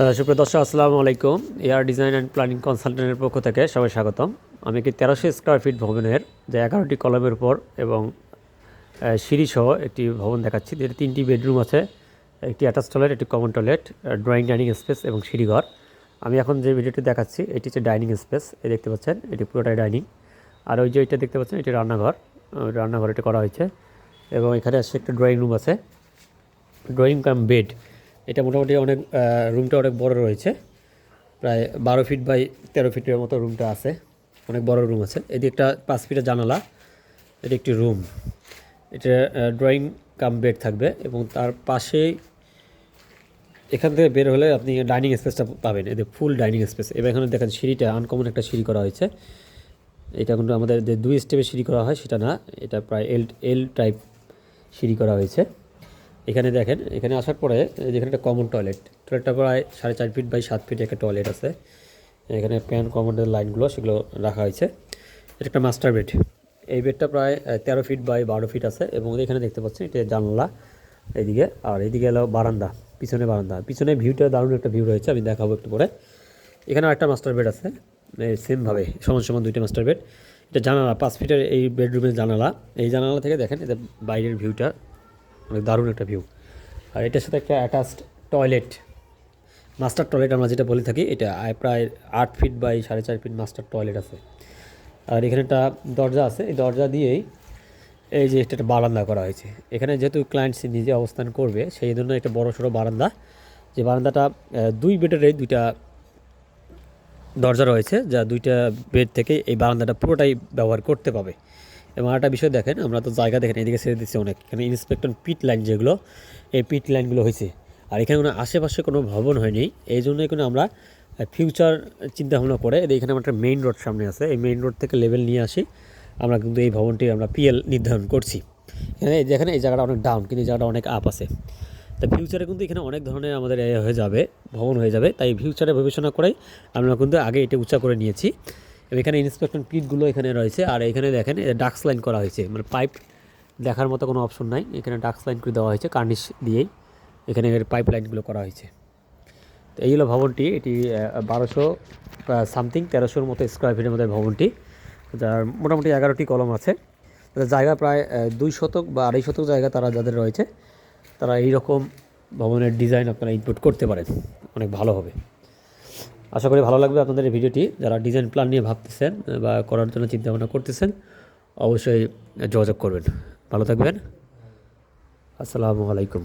সুপ্রিয় দর্শক, আসসালামু আলাইকুম। এয়ার ডিজাইন অ্যান্ড প্ল্যানিং কনসালটেন্টের পক্ষ থেকে সবাই স্বাগতম। আমি কি তেরোশো স্কোয়ার ফিট ভবনের যে এগারোটি কলমের উপর এবং সিঁড়ি সহ একটি ভবন দেখাচ্ছি। এর তিনটি বেডরুম আছে, একটি অ্যাটাচ টয়লেট একটি common toilet drawing dining space এবং সিঁড়িঘর। আমি এখন যে ভিডিওটি দেখাচ্ছি, এটি হচ্ছে ডাইনিং স্পেস এই দেখতে পাচ্ছেন, এটি পুরোটাই ডাইনিং আর ওই যে এটা দেখতে পাচ্ছেন, এটি রান্নাঘর। রান্নাঘর এটা করা হয়েছে এবং এখানে আসছে একটা ড্রয়িং রুম আছে। ড্রয়িং কাম বেড এটা মোটামুটি অনেক রুমটা অনেক বড় রয়েছে। প্রায় বারো ফিট বাই তেরো ফিটের মতো রুমটা আছে। অনেক বড় রুম আছে। এদিকে একটা পাঁচ ফিটের জানালা। এটি একটি রুম এটা ড্রয়িং কাম বেড থাকবে এবং তার পাশেই এখান থেকে বের হলে আপনি ডাইনিং স্পেসটা পাবেন। এদের ফুল ডাইনিং স্পেস এবার এখানে দেখেন সিঁড়িটা আনকমন একটা সিঁড়ি করা হয়েছে। এটা কিন্তু আমাদের যে দুই স্টেপে সিঁড়ি করা হয়, সেটা না। এটা প্রায় এল এল টাইপ সিঁড়ি করা হয়েছে। এখানে দেখেন, এখানে আসার পরে যেখানে একটা কমন টয়লেট টয়লেটটা প্রায় সাড়ে চার ফিট বাই সাত ফিট একটা টয়লেট আছে। এখানে প্যান কমনের লাইনগুলো সেগুলো রাখা হয়েছে। এটা একটা মাস্টার বেড এই বেডটা প্রায় তেরো ফিট বাই বারো ফিট আছে এবং এখানে দেখতে পাচ্ছেন এটা জানলা এইদিকে, আর এইদিকে এলো বারান্দা, পিছনে বারান্দা। পিছনে ভিউটা দারুণ একটা ভিউ রয়েছে, আমি দেখাবো একটু পরে। এখানে একটা মাস্টার বেড আছে সেমভাবে সমান সমান দুইটা মাস্টার বেড এটা জানালা, পাঁচ ফিটের এই বেডরুমের জানালা। এই জানালা থেকে দেখেন এটা বাইরের ভিউটা অনেক দারুণ একটা ভিউ আর এটার সাথে একটা অ্যাটাচড টয়লেট মাস্টার টয়লেট আমরা যেটা বলে থাকি, এটা প্রায় আট ফিট বাই সাড়ে চার ফিট মাস্টার টয়লেট আছে। আর এখানে একটা দরজা আছে, এই দরজা দিয়েই এই যে একটা বারান্দা করা হয়েছে। এখানে যেহেতু ক্লায়েন্ট সে নিজে অবস্থান করবে, সেই জন্য একটা বড় সড়ো বারান্দা। যে বারান্দাটা দুই বেডের দুইটা দরজা রয়েছে, যা দুইটা বেড থেকে এই বারান্দাটা পুরোটাই ব্যবহার করতে পাবে। এবং একটা বিষয় দেখেন, আমরা তো জায়গা দেখেন, এদিকে ছেড়ে দিচ্ছি অনেক। এখানে ইন্সপেক্টর পিট লাইন যেগুলো, এই পিট লাইনগুলো হয়েছে। আর এখানে কোনো আশেপাশে কোনো ভবন হয়নি। এই জন্যই কোনো আমরা ফিউচার চিন্তাভাবনা করে, এই এখানে আমার একটা মেইন রোড সামনে আছে, এই মেইন রোড থেকে লেভেল নিয়ে আসি। আমরা কিন্তু এই ভবনটি আমরা পিএল নির্ধারণ করছি। এখানে যেখানে এই জায়গাটা অনেক ডাউন কিন্তু এই জায়গাটা অনেক আপ আছে। তো ফিউচারে কিন্তু এখানে অনেক ধরনের আমাদের হয়ে যাবে, ভবন হয়ে যাবে। তাই ফিউচারে বিবেচনা করেই আমরা কিন্তু আগে এটা উঁচা করে নিয়েছি। এখানে ইন্সপেকশন পিটগুলো এখানে রয়েছে। আর এখানে দেখেন ডাক্স লাইন করা হয়েছে। মানে পাইপ দেখার মতো কোনো অপশন নাই। এখানে ডাক্স লাইন করে দেওয়া হয়েছে কার্নিশ দিয়েই। এখানে পাইপ লাইনগুলো করা হয়েছে। তো এই হলো ভবনটি। এটি বারোশো সামথিং তেরোশোর মতো স্কোয়ার ফিটের মধ্যে ভবনটি। যার মোটামুটি এগারোটি কলম আছে। জায়গা প্রায় দুই শতক বা আড়াই শতক জায়গা তারা যাদের রয়েছে, তারা এই রকম ভবনের ডিজাইন আপনারা ইনপুট করতে পারেন। অনেক ভালো হবে। আশা করি ভালো লাগবে আপনাদের এই ভিডিওটি। যারা ডিজাইন প্ল্যান নিয়ে ভাবতেছেন বা করার জন্য চিন্তা ভাবনা করতেছেন, অবশ্যই যোগাযোগ করবেন। ভালো থাকবেন। আসসালামু আলাইকুম।